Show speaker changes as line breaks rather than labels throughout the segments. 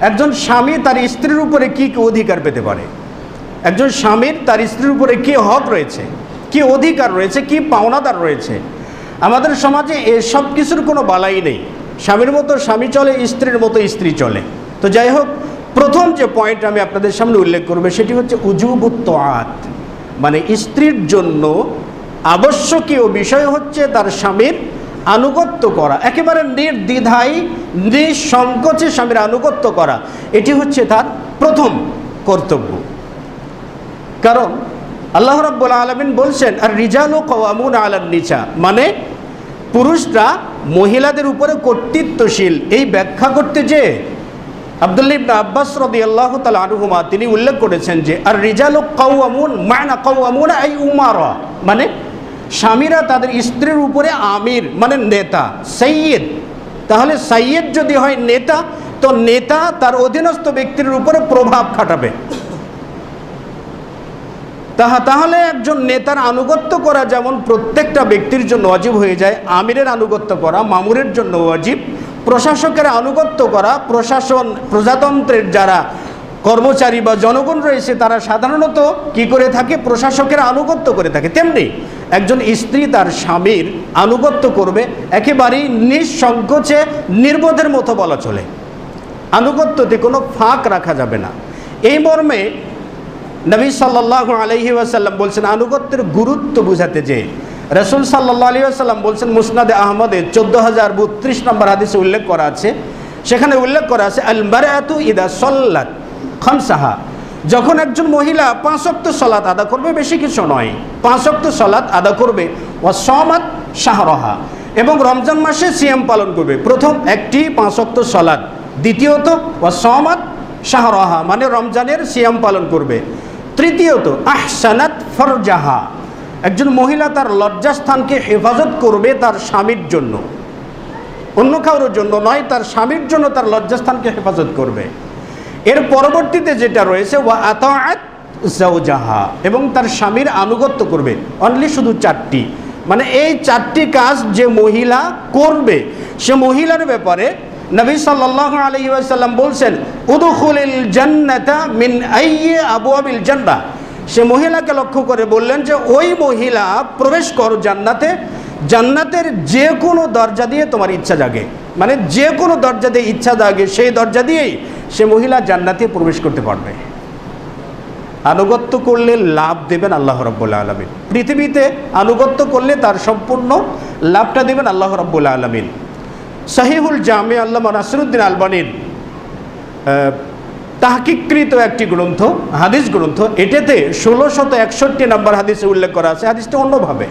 একজন স্বামী তার স্ত্রীর উপরে কি কি অধিকার পেতে পারে? একজন স্বামীর তার স্ত্রীর উপরে কি হক রয়েছে? কি অধিকার রয়েছে? কি পাওনাদার রয়েছে? আমাদের সমাজে এসব কিছুর কোনো বালাই নেই। স্বামীর মতো স্বামী চলে, স্ত্রীর মতো স্ত্রী চলে। তো যাই হোক, প্রথম যে পয়েন্ট আমি আপনাদের সামনে উল্লেখ করব সেটি হচ্ছে উজুবুত্ত আত মানে স্ত্রীর জন্য আবশ্যকীয় বিষয় হচ্ছে তার স্বামীর আনুগত্য করা, একেবারে নির্দ্বিধায়, নিঃসংকোচে স্বামীর আনুগত্য করা, এটি হচ্ছে তার প্রথম কর্তব্য। কারণ আল্লাহ রাব্বুল আলমিন বলছেন আর রিজালু কওয়ামুন আলান নিচা মানে পুরুষরা মহিলাদের উপরে কর্তৃত্বশীল। এই ব্যাখ্যা করতে যে আবদুল্লা ইবনা আব্বাস রদি আল্লাহ তাল আনুহুমা তিনি উল্লেখ করেছেন যে আর রিজালু কওয়ামুন মায়না কওয়ামুন আই উমারা মানে স্বামীরা তাদের স্ত্রীর উপরে আমির মানে নেতা, সৈয়দ। তাহলে সৈয়দ যদি হয় নেতা, তো নেতা তার অধীনস্থ ব্যক্তির উপরে প্রভাব খাটাবে। তাহা তাহলে একজন নেতার আনুগত্য করা যেমন প্রত্যেকটা ব্যক্তির জন্য অজীব হয়ে যায়, আমিরের আনুগত্য করা, মামুরের জন্য অজীব প্রশাসকের আনুগত্য করা, প্রশাসন, প্রজাতন্ত্রের যারা কর্মচারী বা জনগণ রয়েছে, তারা সাধারণত কি করে থাকে? প্রশাসকের আনুগত্য করে থাকে। তেমনি একজন স্ত্রী তার স্বামীর আনুগত্য করবে, একেবারেই নিঃসংকোচে, নির্বোধের মতো বলা চলে। আনুগত্যতে কোনো ফাঁক রাখা যাবে না। এই মর্মে নবী সাল্লাহ আলহি আসাল্লাম বলছেন, আনুগত্যের গুরুত্ব বুঝাতে যে, রসুল সাল্লাহ আলী আসাল্লাম বলছেন, মুসনাদে আহমদে চোদ্দ হাজার বত্রিশ নম্বর হাদিসে উল্লেখ করা আছে। সেখানে উল্লেখ করা আছে আল বারাতু ইদা সল্লাত খমসাহা। যখন একজন মহিলা পাঁচক্ত সলাৎ আদা করবে, বেশি কিছু নয়। পাঁচক্ত সলাৎ আদা করবে। ও সমাত শাহরহা। এবং রমজান মাসে সিএম পালন করবে। প্রথম একটি পাঁচক্ত সলাৎ দ্বিতীয়ত ও সমাত শাহরহা মানে রমজানের সিয়াম পালন করবে। তৃতীয়ত, আহসানাত ফরজাহা। একজন মহিলা তার লজ্জাস্থানকে হেফাজত করবে তার স্বামীর জন্য। অন্য কারোর জন্য নয়, তার স্বামীর জন্য তার লজ্জাস্থানকে হেফাজত করবে। এর পরবর্তীতে যেটা রয়েছে এবং তার স্বামীর আনুগত্য করবে। অনলি শুধু চারটি। মানে এই চারটি কাজ যে মহিলা করবে, সে মহিলার ব্যাপারে নবী সাল্লাহ আলহি আসাল্লাম বলছেন, উদুখুলিল জান্নাতা মিন আবু আবিল জান্না সে মহিলাকে লক্ষ্য করে বললেন যে, ওই মহিলা প্রবেশ করো জান্নাতে। জান্নাতের যে কোনো দরজা দিয়ে তোমার ইচ্ছা জাগে। মানে যে কোনো দরজা দিয়ে ইচ্ছা জাগে, সেই দরজা দিয়েই সে মহিলা জান্নাতে প্রবেশ করতে পারবে। আনুগত্য করলে লাভ দেবেন আল্লাহ রব্বুল্লা আলমিন। পৃথিবীতে আনুগত্য করলে তার সম্পূর্ণ লাভটা দেবেন আল্লাহ রব্বুল্লা আলমিন। সাহিহুল জামে আল্লাহ নাসরুদ্দিন আলবানির তাহকিকৃত একটি গ্রন্থ, হাদিস গ্রন্থ, এটাতে ষোলোশত একষট্টি নম্বর হাদিসে উল্লেখ করা আছে। হাদিসটা অন্যভাবে।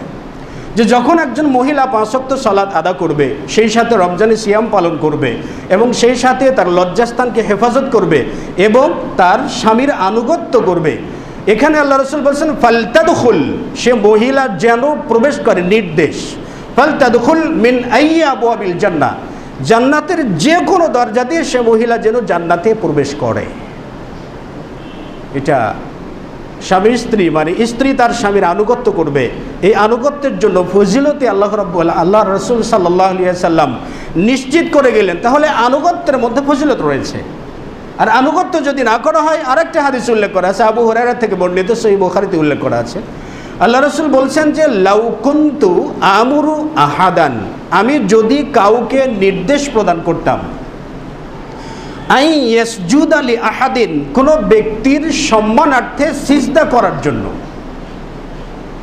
যে যখন একজন মহিলা পাঁচক্ত সালাদ আদা করবে, সেই সাথে রমজানে সিয়াম পালন করবে এবং সেই সাথে তার লজ্জাস্থানকে হেফাজত করবে এবং তার স্বামীর আনুগত্য করবে। এখানে আল্লাহ রসুল বলছেন ফালতাদুল সে মহিলা যেন প্রবেশ করে নির্দেশ। ফালতাদুল মিন আইয়া জান্না জান্নাতের যে কোনো দরজা দিয়ে সে মহিলা যেন জান্নাতে প্রবেশ করে। এটা স্বামী স্ত্রী মানে স্ত্রী তার স্বামীর আনুগত্য করবে। এই আনুগত্যের জন্য ফজিলতে আল্লাহ রব আল্লাহ রসুল সাল্লাহ সাল্লাম নিশ্চিত করে গেলেন, তাহলে আনুগত্যের মধ্যে ফজিলত রয়েছে। আর আনুগত্য যদি না করা হয়, আরেকটা হাদিস উল্লেখ করা আছে, আবু হরারা থেকে বর্ণিত সেই বোখারিতে উল্লেখ করা আছে। আল্লাহ রসুল বলছেন যে লাউকুন্তু আমুরু আহাদান, আমি যদি কাউকে নির্দেশ প্রদান করতাম আই ইয়েসজুদ আলী আহাদিন, কোনো ব্যক্তির সম্মানার্থে সিজদা করার জন্য।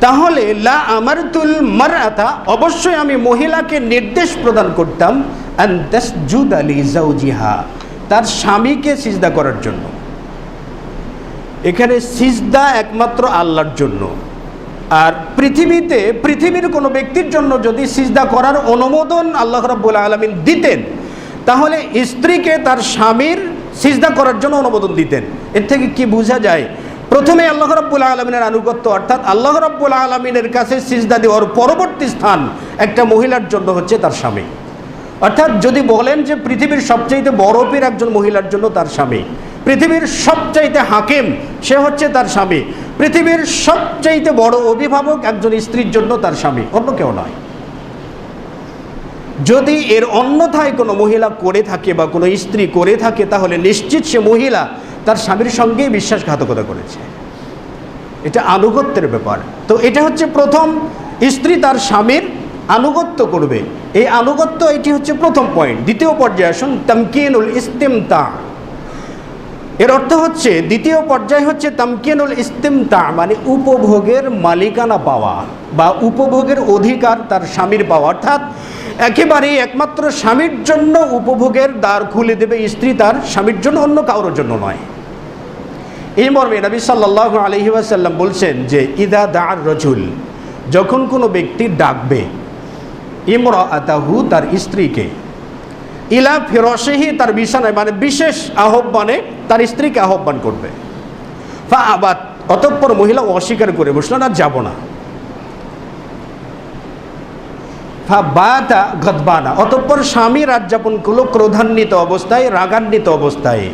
তাহলে লা আমারতুল মারআতা, অবশ্যই আমি মহিলাকে নির্দেশ প্রদান করতাম, আন তাসজুদ আলী জাউজিহা তার স্বামীকে সিজদা করার জন্য। এখানে সিজদা একমাত্র আল্লাহর জন্য। আর পৃথিবীতে, পৃথিবীর কোনো ব্যক্তির জন্য যদি সিজদা করার অনুমোদন আল্লাহ রাব্বুল আলমিন দিতেন তাহলে স্ত্রীকে তার স্বামীর সিজদা করার জন্য অনুমোদন দিতেন। এর থেকে কি বোঝা যায়? প্রথমে আল্লাহ রব্বুল আলমিনের আনুগত্য, অর্থাৎ আল্লাহ রব্বুল আলমিনের কাছে সিজদা দেওয়ার পরবর্তী স্থান একটা মহিলার জন্য হচ্ছে তার স্বামী। অর্থাৎ যদি বলেন যে পৃথিবীর সবচাইতে বড় পীর একজন মহিলার জন্য তার স্বামী, পৃথিবীর সবচাইতে হাকিম সে হচ্ছে তার স্বামী, পৃথিবীর সবচাইতে বড় অভিভাবক একজন স্ত্রীর জন্য তার স্বামী, অন্য কেউ নয়। যদি এর অন্যথায় কোনো মহিলা করে থাকে বা কোনো স্ত্রী করে থাকে, তাহলে নিশ্চিত সে মহিলা তার স্বামীর সঙ্গেই বিশ্বাসঘাতকতা করেছে। এটা আনুগত্যের ব্যাপার। তো এটা হচ্ছে প্রথম, স্ত্রী তার স্বামীর আনুগত্য করবে। এই আনুগত্য, এটি হচ্ছে প্রথম পয়েন্ট দ্বিতীয় পর্যায়ে আসুন, তামকিনুল ইস্তেমতা। এর অর্থ হচ্ছে, দ্বিতীয় পর্যায় হচ্ছে তামকিনুল ইস্তেমতা মানে উপভোগের মালিকানা পাওয়া বা উপভোগের অধিকার তার স্বামীর পাওয়া। অর্থাৎ একেবারেই একমাত্র স্বামীর জন্য উপভোগের দ্বার খুলে দেবে স্ত্রী তার স্বামীর জন্য, অন্য কারোর জন্য নয়। এই মর্মে নবী সাল্লাহ আলহি ওয়াসাল্লাম বলছেন যে, ইদা দার রজুল যখন কোনো ব্যক্তি ডাকবে ইমর আতাহু তার স্ত্রীকে। ইলা ফিরসেহি তার বিছানায় মানে বিশেষ আহ্বানে তার স্ত্রীকে আহ্বান করবে। ফা আবাদ অতঃপর মহিলা অস্বীকার করে বসল, না, যাব না। গদবানা। অতঃপর স্বামী রাত যাপন করল ক্রোধান্বিত অবস্থায়, রাগান্বিত অবস্থায়।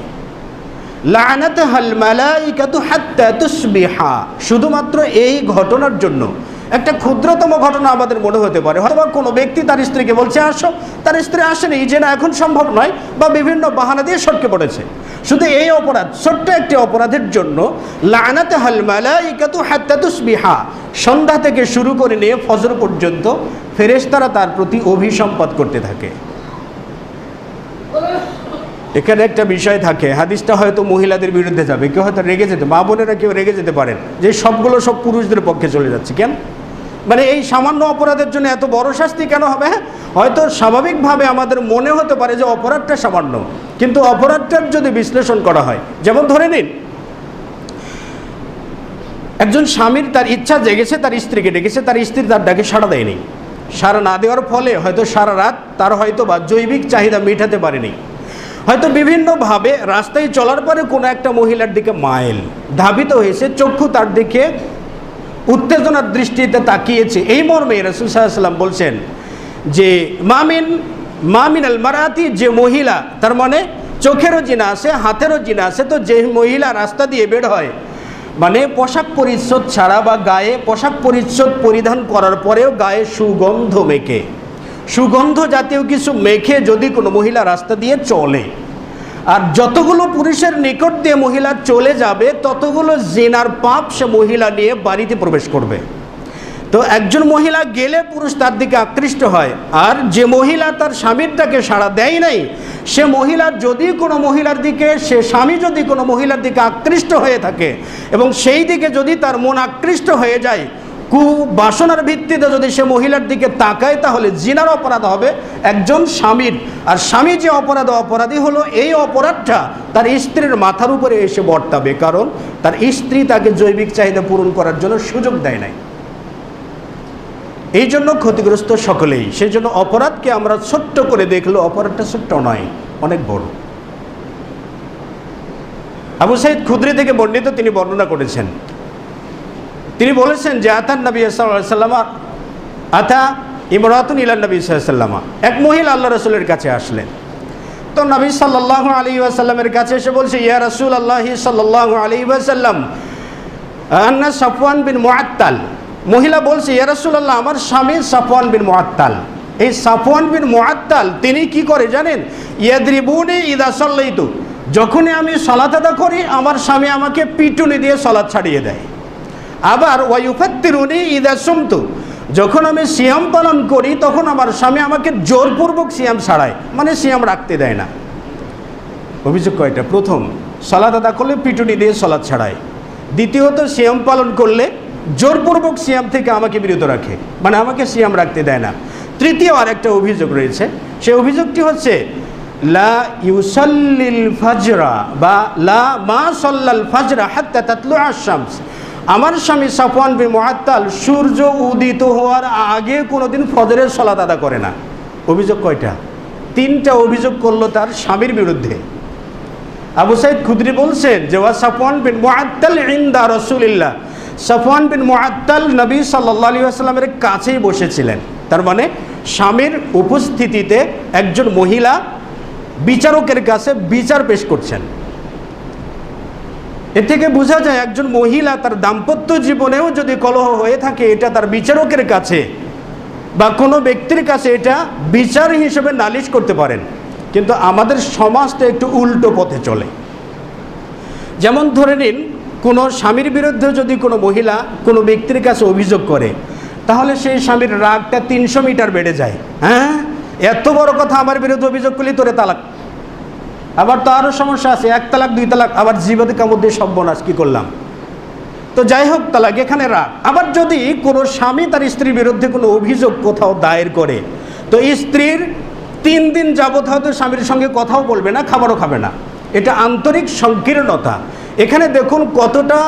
শুধুমাত্র এই ঘটনার জন্য। একটা ক্ষুদ্রতম ঘটনা আমাদের মনে হতে পারে। হয়তো কোনো ব্যক্তি তার স্ত্রীকে বলছে, আসো। তার স্ত্রী আসেনি যে না এখন সম্ভব নয় বা বিভিন্ন বাহানা দিয়ে সটকে পড়েছে। শুধু এই অপরাধ, ছোট্ট একটি অপরাধের জন্য লানাতে হাল মালাইকাতু হাত্তা তুসবিহা। সন্ধ্যা থেকে শুরু করে নিয়ে ফজর পর্যন্ত ফেরেশতারা তার প্রতি অভিসম্পদ করতে থাকে। এখানে একটা বিষয় থাকে, হাদিসটা হয়তো মহিলাদের বিরুদ্ধে যাবে, কেউ হয়তো রেগে যেতে, মা বোনেরা কেউ রেগে যেতে পারেন, যে সবগুলো সব পুরুষদের পক্ষে চলে যাচ্ছে, কেন? মানে এই সামান্য অপরাধের জন্য এত বড় শাস্তি কেন হবে হ্যাঁ? হয়তো স্বাভাবিকভাবে আমাদের মনে হতে পারে যে অপরাধটা সামান্য, কিন্তু অপরাধটার যদি বিশ্লেষণ করা হয়, যেমন ধরে নিন, একজন স্বামীর তার ইচ্ছা জেগেছে, তার স্ত্রীকে ডেকেছে, তার স্ত্রী তার ডাকে সাড়া দেয়নি। সাড়া না দেওয়ার ফলে হয়তো সারা রাত তার হয়তো বা জৈবিক চাহিদা মেটাতে পারেনি। হয়তো বিভিন্নভাবে রাস্তায় চলার পরে কোনো একটা মহিলার দিকে মাইল। ধাবিত হয়েছে, চক্ষু তার দিকে উত্তেজনার দৃষ্টিতে তাকিয়েছে। এই মর্মে রসুল সাল্লাম বলছেন যে, মামিন মামিন আল মারাতি, যে মহিলা, তার মানে চোখেরও জিনা আছে, হাতেরও জিনা আছে, তো যে মহিলা রাস্তা দিয়ে বের হয় মানে পোশাক পরিচ্ছদ ছাড়া বা গায়ে পোশাক পরিচ্ছদ পরিধান করার পরেও গায়ে সুগন্ধ মেখে। সুগন্ধ জাতীয় কিছু মেখে যদি কোনো মহিলা রাস্তা দিয়ে চলে। আর যতগুলো পুরুষের নিকট দিয়ে মহিলা চলে যাবে, ততগুলো জেনার পাপ সে মহিলা নিয়ে বাড়িতে প্রবেশ করবে। তো একজন মহিলা গেলে পুরুষ তার দিকে আকৃষ্ট হয়, আর যে মহিলা তার স্বামীর ডাকে সাড়া দেয় নাই, সে মহিলার যদি কোনো মহিলার দিকে, সে স্বামী যদি কোনো মহিলার দিকে আকৃষ্ট হয়ে থাকে, এবং সেই দিকে যদি তার মন আকৃষ্ট হয়ে যায় কু বাসনার ভিত্তিতে যদি সে মহিলার দিকে তাকায়, তাহলে জিনার অপরাধ হবে একজন স্বামীর। আর স্বামী যে অপরাধ, অপরাধী হলো এই অপরাধটা তার স্ত্রীর মাথার উপরে এসে বর্তাবে, কারণ তার স্ত্রী তাকে জৈবিক চাহিদা পূরণ করার জন্য সুযোগ দেয় নাই। এই জন্য ক্ষতিগ্রস্ত সকলেই। সেই জন্য অপরাধকে আমরা ছোট্ট করে দেখল অপরাধটা ছোট্ট নয়, অনেক বড়। আবু সাইদ খুদ্রি থেকে বর্ণিত তিনি বর্ণনা করেছেন। তিনি বলেছেন যে আতান নবী সাল্লামা, আতা ইমরাতুন ইলান নবী সাল্লামা, এক মহিলা আল্লাহ রসুলের কাছে আসলেন। তো নবী সাল্লাহ আলী ওয়াসাল্লামের কাছে এসে বলছে, ইয়া রসুল আল্লাহ সাল্লাহ আলী ওয়াসাল্লাম, আন্না সফওয়ান বিন মুআত্তাল মহিলা বলছে, ইয়া রসুল আল্লাহ আমার স্বামী সফওয়ান বিন মুআত্তাল। এই সাফওয়ান বিন মুআত্তাল, তিনি কি করে জানেন? ইয়াদ্রিবুনি ইদা সাল্লাইতু। যখনই আমি সলাত আদা করি, আমার স্বামী আমাকে পিটুনি দিয়ে সলাৎ ছাড়িয়ে দেয়। আবার ওয়াইফাত্তিরুনি ইদা সুমতু। যখন আমি সিয়াম পালন করি, তখন আমার স্বামী আমাকে জোরপূর্বক সিয়াম ছাড়ায়। মানে সিয়াম রাখতে দেয় না। অভিযোগ কয়টা? প্রথম সলাদ আদা করলে পিটুনি দিয়ে সলাদ ছাড়ায়। দ্বিতীয়ত, সিয়াম পালন করলে জোরপূর্বক সিয়াম থেকে আমাকে বিরত রাখে। মানে আমাকে সিয়াম রাখতে দেয় না। তৃতীয় আরেকটা অভিযোগ রয়েছে। সেই অভিযোগটি হচ্ছে, লা ইউসাল্লিল ফাজরা বা লা মা সল্লাল ফাজরা হাত্তা তাতলু আশামস আমার স্বামী সাফওয়ান বিন মুআত্তাল সূর্য উদিত হওয়ার আগে কোনোদিন ফজরের সলাত আদা করে না। অভিযোগ কয়টা? তিনটা অভিযোগ করল তার স্বামীর বিরুদ্ধে। আবু সাইদ খুদরি বলছেন যে, ওয়া সাফওয়ান বিন মুআত্তাল ইনদা রাসূলিল্লাহ। সাফওয়ান বিন মুআত্তাল নবী সাল্লাল্লাহু আলাইহি ওয়াসাল্লামের কাছেই বসেছিলেন। তার মানে স্বামীর উপস্থিতিতে একজন মহিলা বিচারকের কাছে বিচার পেশ করছেন। এ থেকে বোঝা যায় একজন মহিলা তার দাম্পত্য জীবনেও যদি কলহ হয়ে থাকে, এটা তার বিচারকের কাছে বা কোনো ব্যক্তির কাছে এটা বিচার হিসেবে নালিশ করতে পারেন। কিন্তু আমাদের সমাজটা একটু উল্টো পথে চলে। যেমন ধরে নিন কোনো স্বামীর বিরুদ্ধে যদি কোনো মহিলা কোনো ব্যক্তির কাছে অভিযোগ করে, তাহলে সেই স্বামীর রাগটা তিনশো মিটার বেড়ে যায়। হ্যাঁ? এত বড় কথা আমার বিরুদ্ধে অভিযোগ করলি, তোরে তালাক। আবার তো আরও সমস্যা আছে, এক তালাক, দুই তালাক, আবার জীবনে দিয়ে সর্বনাশ কী করলাম? তো যাই হোক, তালাক, এখানে রাগ। আবার যদি কোনো স্বামী তার স্ত্রীর বিরুদ্ধে কোনো অভিযোগ কোথাও দায়ের করে, তো স্ত্রীর তিন দিন যাবৎ হয়তো স্বামীর সঙ্গে কথাও বলবে না, খাবারও খাবে না। এটা আন্তরিক সংকীর্ণতা। এখানে দেখুন কতটা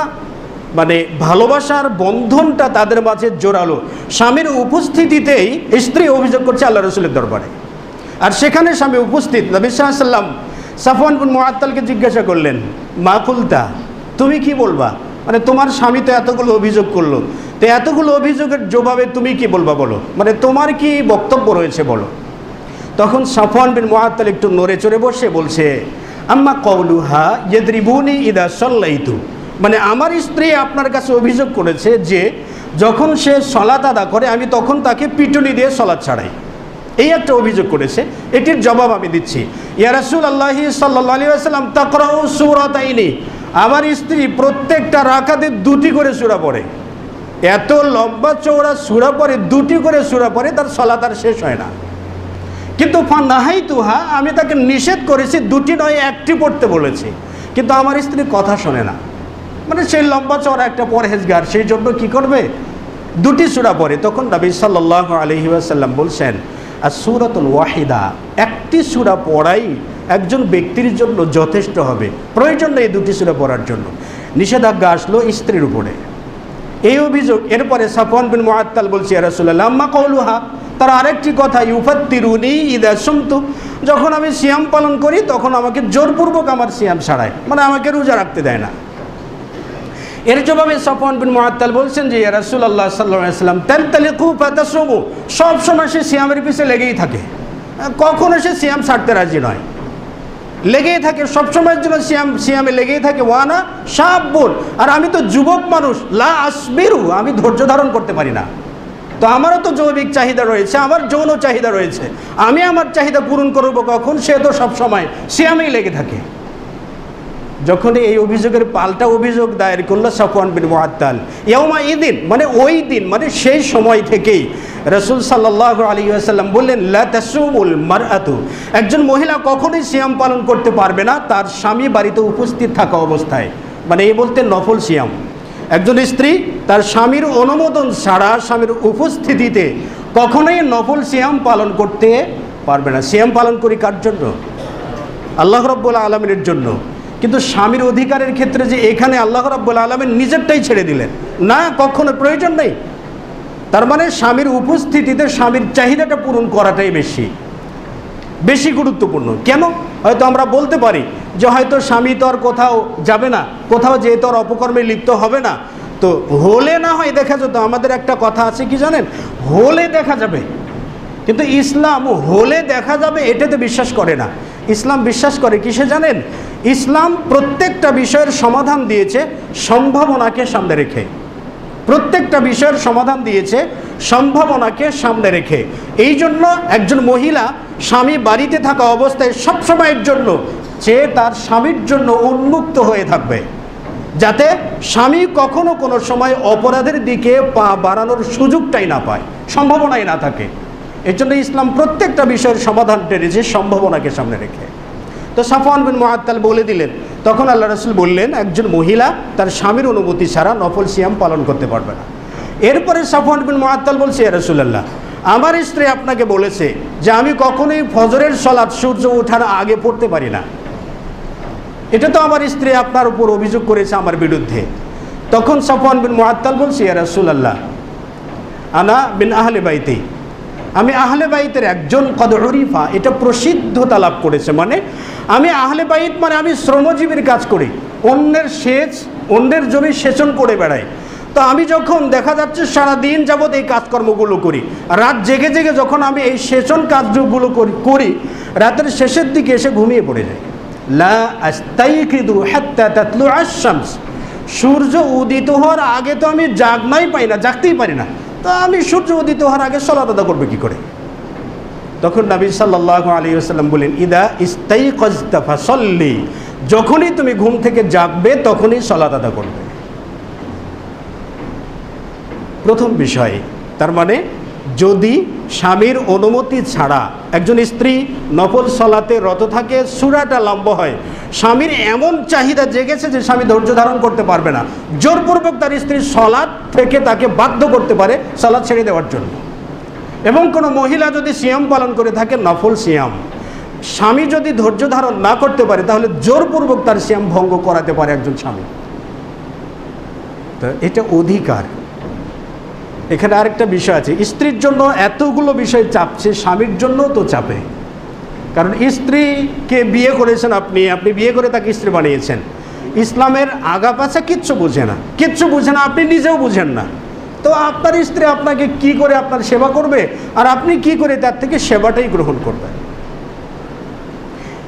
মানে ভালোবাসার বন্ধনটা তাদের মাঝে জোরালো। স্বামীর উপস্থিতিতেই স্ত্রী অভিযোগ করছে আল্লাহ রসুলের দরবারে। আর সেখানে স্বামী উপস্থিত, নবী সাল্লাম সাফওয়ান বিন মুআত্তালকে জিজ্ঞাসা করলেন, মা কুলতা, তুমি কি বলবা? মানে তোমার স্বামী তো এতগুলো অভিযোগ করল। তো এতগুলো অভিযোগের জবাবে তুমি কি বলবা বলো? মানে তোমার কি বক্তব্য রয়েছে বলো? তখন সাফওয়ান বিন মুআত্তাল একটু নড়ে চড়ে বসে বলছে আম্মা কওলুহা ইয়েদরিবুনি ইদা সাল্লাইতু। মানে আমার স্ত্রী আপনার কাছে অভিযোগ করেছে যে, যখন সে সলাত আদা করে, আমি তখন তাকে পিটুনি দিয়ে সলাৎ ছাড়াই। এই একটা অভিযোগ করেছে। এটির জবাব আমি দিচ্ছি। ইয়ারাসুল আল্লাহি সাল্লাহ আলী আসাল্লাম তাকরাউ সুরাতাইনি। আমার স্ত্রী প্রত্যেকটা রাখাতে দুটি করে সুরা পড়ে। এত লম্বা চৌড়া সুরা পরে দুটি করে সুরা পরে তার সলাত আর শেষ হয় না। কিন্তু নাহাই তুহা আমি তাকে নিষেধ করেছি, দুটি নয়, একটি পড়তে বলেছি। কিন্তু আমার স্ত্রী কথা শোনে না। মানে সেই লম্বা চওড়া একটা পরহেজগার, সেই জন্য কি করবে? দুটি সুরা পরে তখন নবী সাল্লাহ আলহি আসাল্লাম বলছেন আর সুরাতুল ওয়াহিদা, একটি সুরা পড়াই একজন ব্যক্তির জন্য যথেষ্ট হবে। প্রয়োজন নেই দুটি সুরা পড়ার জন্য। নিষেধাজ্ঞা আসলো স্ত্রীর উপরে। এই অভিযোগ, এরপরে সাফওয়ান বিন মুআত্তাল বলছি রাসূলুল্লাহ, আম্মা কওলুহা? তার আরেকটি কথা, ইউফাত্তিরুনি ইদা সুমতু। যখন আমি সিয়াম পালন করি, তখন আমাকে জোরপূর্বক আমার সিয়াম ছাড়ায় মানে আমাকে রোজা রাখতে দেয় না। এর জবাবে সাফওয়ান বিন মুআত্তাল বলছেন যে সাল্লাল্লাহু আলাইহি সাল্লাম তালতালিকু ফাতাসুমু। সব সময় সে সিয়ামের পিছে লেগেই থাকে। কখনো সে সিয়াম ছাড়তে রাজি নয়। লেগেই থাকে সবসময়ের জন্য সিয়াম, সিয়ামে লেগেই থাকে। ওয়ানা সাপ বোন আর আমি তো যুবক মানুষ, লা আসবিরু, আমি ধৈর্য ধারণ করতে পারি না। তো আমারও তো জৈবিক চাহিদা রয়েছে, আমার যৌন চাহিদা রয়েছে। আমি আমার চাহিদা পূরণ করব কখন? সে তো সবসময় সিয়ামেই লেগে থাকে। যখন এই অভিযোগের পাল্টা অভিযোগ দায়ের করল সাফওয়ান বিন মুআত্তাল, ইয়াউমা ইদিন মানে ওই দিন মানে সেই সময় থেকেই রসুল সাল্লাহ আলী আসাল্লাম বললেন, লা তাসুমুল মারআতু। একজন মহিলা কখনোই সিয়াম পালন করতে পারবে না, তার স্বামী বাড়িতে উপস্থিত থাকা অবস্থায়। মানে এই বলতে নফল সিয়াম। একজন স্ত্রী তার স্বামীর অনুমোদন ছাড়া স্বামীর উপস্থিতিতে কখনোই নফল সিয়াম পালন করতে পারবে না। সিয়াম পালন করি কার জন্য? আল্লাহ রব্বুল আলমিনের জন্য। কিন্তু স্বামীর অধিকারের ক্ষেত্রে যে এখানে আল্লাহ রব্বুল আলমের নিজেরটাই ছেড়ে দিলেন, না, কখনো প্রয়োজন নেই। তার মানে স্বামীর উপস্থিতিতে স্বামীর চাহিদাটা পূরণ করাটাই বেশি বেশি গুরুত্বপূর্ণ। কেন? হয়তো আমরা বলতে পারি যে হয়তো স্বামী তো আর কোথাও যাবে না, কোথাও যেহেতু আর অপকর্মে লিপ্ত হবে না, তো হলে না হয় দেখা যেত, আমাদের একটা কথা আছে কি জানেন? হলে দেখা যাবে। কিন্তু ইসলাম হলে দেখা যাবে এটাতে বিশ্বাস করে না। ইসলাম বিশ্বাস করে কিসে জানেন? ইসলাম প্রত্যেকটা বিষয়ের সমাধান দিয়েছে সম্ভাবনাকে সামনে রেখে। প্রত্যেকটা বিষয়ের সমাধান দিয়েছে সম্ভাবনাকে সামনে রেখে। এই জন্য একজন মহিলা স্বামী বাড়িতে থাকা অবস্থায় সবসময়ের জন্য সে তার স্বামীর জন্য উন্মুক্ত হয়ে থাকবে, যাতে স্বামী কখনো কোনো সময় অপরাধের দিকে পা বাড়ানোর সুযোগটাই না পায়, সম্ভাবনাই না থাকে। এর জন্য ইসলাম প্রত্যেকটা বিষয়ের সমাধান টেনেছে সম্ভাবনাকে সামনে রেখে। তো সাফওয়ান বিন মুআত্তাল বলে দিলেন, তখন আল্লাহ রসুল বললেন, একজন মহিলা তার স্বামীর অনুমতি ছাড়া নফল সিয়াম পালন করতে পারবে না। এরপরে সাফওয়ান বিন মুআত্তাল বলছে রাসূলুল্লাহ, আমার স্ত্রী আপনাকে বলেছে যে আমি কখনোই ফজরের সলাৎ সূর্য ওঠার আগে পড়তে পারি না। এটা তো আমার স্ত্রী আপনার উপর অভিযোগ করেছে আমার বিরুদ্ধে। তখন সাফওয়ান বিন মুআত্তাল বলছে রাসূলুল্লাহ, আনা বিন আহলে বাইতি। আমি আহলে বাইতের একজন কদ হরিফা, এটা প্রসিদ্ধতা লাভ করেছে মানে আমি আহলে বাইত মানে আমি শ্রমজীবীর কাজ করি, অন্যের সেচ, অন্যের জমি সেচন করে বেড়াই। তো আমি যখন দেখা যাচ্ছে সারা দিন যাবৎ এই কাজকর্মগুলো করি, রাত জেগে জেগে যখন আমি এই সেচন কাজগুলো করি করি, রাতের শেষের দিকে এসে ঘুমিয়ে পড়ে যাই। সূর্য উদিত হওয়ার আগে তো আমি জাগনাই পাই না, জাগতেই পারি না। তা আমি সূর্য উদিত হওয়ার আগে সলাত আদা করবে কি করে? তখন নবী সাল্লাহ আলী আসাল্লাম বলেন, ইদা ইস্তাই কজতাফা সল্লি যখনই তুমি ঘুম থেকে জাগবে, তখনই সলাত আদা করবে। প্রথম বিষয়, তার মানে যদি স্বামীর অনুমতি ছাড়া একজন স্ত্রী নফল সলাতে রত থাকে, সুরাটা লম্বা হয়। স্বামীর এমন চাহিদা জেগেছে যে স্বামী ধৈর্য ধারণ করতে পারবে না। জোরপূর্বক তার স্ত্রীর সলাদ থেকে তাকে বাধ্য করতে পারে সলাদ ছেড়ে দেওয়ার জন্য। এবং কোনো মহিলা যদি সিয়াম পালন করে থাকে, নফল সিয়াম। স্বামী যদি ধৈর্য ধারণ না করতে পারে, তাহলে জোরপূর্বক তার সিয়াম ভঙ্গ করাতে পারে একজন স্বামী। তো এটা অধিকার। এখানে আরেকটা বিষয় আছে, স্ত্রীর জন্য এতগুলো বিষয় চাপছে, স্বামীর জন্য তো চাপে। কারণ স্ত্রীকে বিয়ে করেছেন আপনি আপনি বিয়ে করে তাকে স্ত্রী বানিয়েছেন। ইসলামের আগা পাছা কিচ্ছু বুঝে না। কিচ্ছু বুঝে না, আপনি নিজেও বুঝেন না। তো আপনার স্ত্রী আপনাকে কি করে আপনার সেবা করবে, আর আপনি কি করে তার থেকে সেবাটাই গ্রহণ করবেন?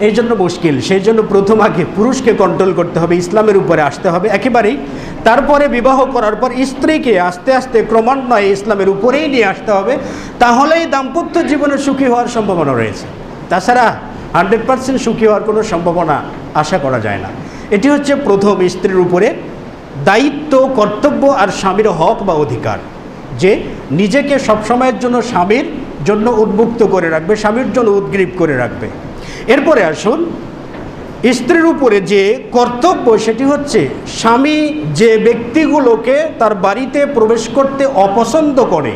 এই জন্য মুশকিল, সেই জন্য প্রথম আগে পুরুষকে কন্ট্রোল করতে হবে, ইসলামের উপরে আসতে হবে। একেবারেই তারপরে বিবাহ করার পর স্ত্রীকে আস্তে আস্তে ক্রমান্বয়ে ইসলামের উপরেই নিয়ে আসতে হবে, তাহলেই দাম্পত্য জীবনে সুখী হওয়ার সম্ভাবনা রয়েছে। তাছাড়া হান্ড্রেড পার্সেন্ট সুখী হওয়ার কোনো সম্ভাবনা আশা করা যায় না। এটি হচ্ছে প্রথম স্ত্রীর উপরে দায়িত্ব, কর্তব্য আর স্বামীর হক বা অধিকার, যে নিজেকে সবসময়ের জন্য স্বামীর জন্য উন্মুক্ত করে রাখবে, স্বামীর জন্য উদ্গ্রীব করে রাখবে। এরপরে আসুন স্ত্রীর উপরে যে কর্তব্য সেটি হচ্ছে স্বামী যে ব্যক্তিগুলোকে তার বাড়িতে প্রবেশ করতে অপছন্দ করে,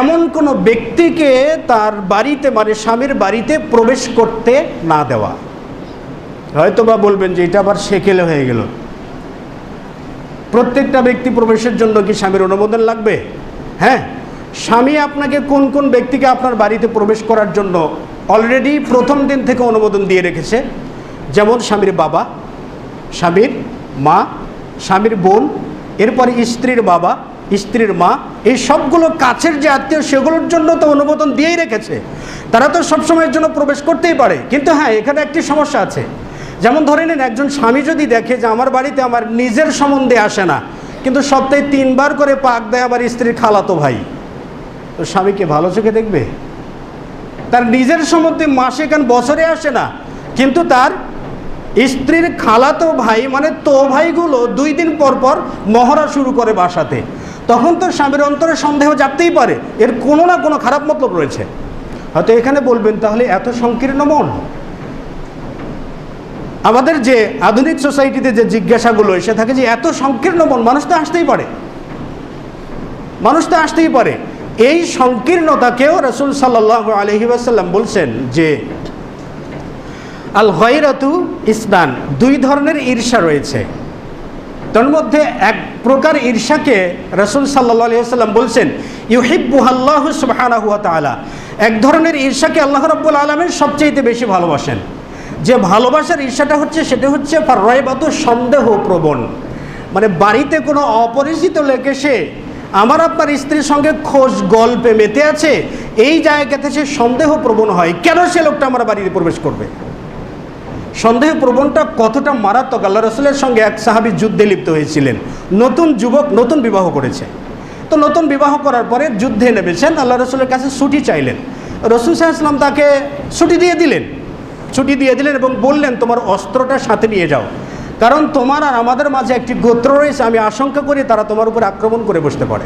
এমন কোনো ব্যক্তিকে তার বাড়িতে মানে স্বামীর বাড়িতে প্রবেশ করতে না দেওয়া। হয়তো বা বলবেন যে এটা আবার সেকেলে হয়ে গেল। প্রত্যেকটা ব্যক্তি প্রবেশের জন্য কি স্বামীর অনুমোদন লাগবে? হ্যাঁ স্বামী আপনাকে কোন কোন ব্যক্তিকে আপনার বাড়িতে প্রবেশ করার জন্য অলরেডি প্রথম দিন থেকে অনুমোদন দিয়ে রেখেছে? যেমন স্বামীর বাবা, স্বামীর মা, স্বামীর বোন, এরপরে স্ত্রীর বাবা, স্ত্রীর মা, এই সবগুলো কাছের যে আত্মীয় সেগুলোর জন্য তো অনুমোদন দিয়েই রেখেছে। তারা তো সবসময়ের জন্য প্রবেশ করতেই পারে। কিন্তু হ্যাঁ এখানে একটি সমস্যা আছে। যেমন ধরে নিন, একজন স্বামী যদি দেখে যে আমার বাড়িতে আমার নিজের সম্বন্ধে আসে না, কিন্তু সপ্তাহে তিনবার করে পাক দেয় আবার স্ত্রীর খালাতো ভাই, তো স্বামীকে ভালো চোখে দেখবে? তার নিজের সম্বন্ধে মাসে কেন বছরে আসে না? কিন্তু তার স্ত্রীর খালাতো ভাই মানে তো ভাইগুলো দুই দিন পর পর মহড়া শুরু করে বাসাতে। তখন তো স্বামীর অন্তরে সন্দেহ জাপতেই পারে, এর কোনো না কোনো খারাপ মতলব রয়েছে। হয়তো এখানে বলবেন, তাহলে এত সংকীর্ণ মন? আমাদের যে আধুনিক সোসাইটিতে যে জিজ্ঞাসাগুলো এসে থাকে যে, এত সংকীর্ণ মন? মানুষ তো আসতেই পারে। মানুষ তো আসতেই পারে। এই সংকীর্ণতাকেও রসুল সাল্লাহ আলহি আসাল্লাম বলছেন যে আল হয়রাতু ইসনান দুই ধরনের ঈর্ষা রয়েছে। তার মধ্যে এক প্রকার ঈর্ষাকে রসুল সাল্লাহ আলহিহাল্লাম বলছেন ইউহিবুহাল্লাহ এক ধরনের ঈর্ষাকে আল্লাহ রব্বুল আলমের সবচেয়ে বেশি ভালোবাসেন। যে ভালোবাসার ঈর্ষাটা হচ্ছে সেটা হচ্ছে রয়বাত সন্দেহ প্রবণ। মানে বাড়িতে কোনো অপরিচিত লোক এসে আমার আপনার স্ত্রীর সঙ্গে খোঁজ গল্পে মেতে আছে, এই জায়গাতে সে সন্দেহ প্রবণ হয়। কেন সে লোকটা আমার বাড়িতে প্রবেশ করবে? সন্দেহ প্রবণটা কতটা মারাত্মক? আল্লাহ রসুলের সঙ্গে এক সাহাবি যুদ্ধে লিপ্ত হয়েছিলেন। নতুন যুবক নতুন বিবাহ করেছে। তো নতুন বিবাহ করার পরে যুদ্ধে নেমেছেন। আল্লাহ রসুলের কাছে ছুটি চাইলেন। রসুল সাহাশাল্লাম তাকে ছুটি দিয়ে দিলেন। ছুটি দিয়ে দিলেন এবং বললেন, তোমার অস্ত্রটা সাথে নিয়ে যাও। কারণ তোমার আর আমাদের মাঝে একটি গোত্র রয়েছে। আমি আশঙ্কা করি তারা তোমার উপর আক্রমণ করে বসতে পারে।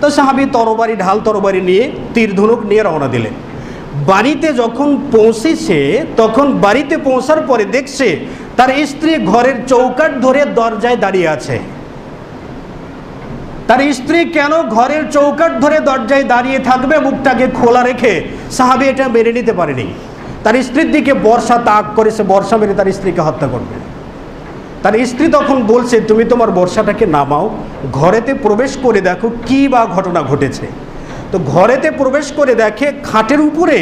তো সাহাবি তরবারি, ঢাল তরবারি নিয়ে তীর ধনুক নিয়ে রওনা দিলেন। বাড়িতে যখন পৌঁছেছে, তখন বাড়িতে পৌঁছার পরে দেখছে তার স্ত্রী ঘরের চৌকাট ধরে দরজায় দাঁড়িয়ে আছে। তার স্ত্রী কেন ঘরের চৌকাট ধরে দরজায় দাঁড়িয়ে থাকবে? মুখটাকে খোলা রেখে সাহাবি এটা মেনে নিতে পারেনি। তার স্ত্রীর দিকে বর্ষা তাক করেছে বর্ষা মেরে তার স্ত্রীকে হত্যা করবে। তার স্ত্রী তখন বলছে, তুমি তোমার বর্ষাটাকে নামাও, ঘরেতে প্রবেশ করে দেখো কি বা ঘটনা ঘটেছে। তো ঘরেতে প্রবেশ করে দেখে খাটের উপরে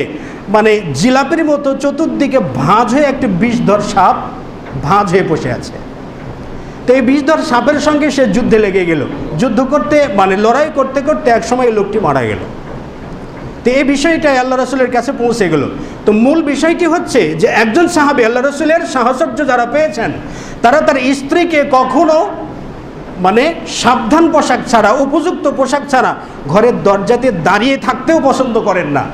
মানে জিলাপির মতো চতুর্দিকে ভাঁজ হয়ে একটি বিষধর সাপ ভাঁজ হয়ে বসে আছে। তো এই বিষধর সাপের সঙ্গে সে যুদ্ধে লেগে গেল। যুদ্ধ করতে মানে লড়াই করতে করতে এক সময় লোকটি মারা গেল। তো এই বিষয়টাই আল্লাহ রসুলের কাছে পৌঁছে গেল। তো মূল বিষয়টি হচ্ছে যে একজন সাহাবি আল্লাহ রসুলের সাহসর্য যারা পেয়েছেন, তারা তার স্ত্রীকে কখনো মানে সাবধান পোশাক ছাড়া, উপযুক্ত পোশাক ছাড়া ঘরের দরজাতে দাঁড়িয়ে থাকতেও পছন্দ করেন না।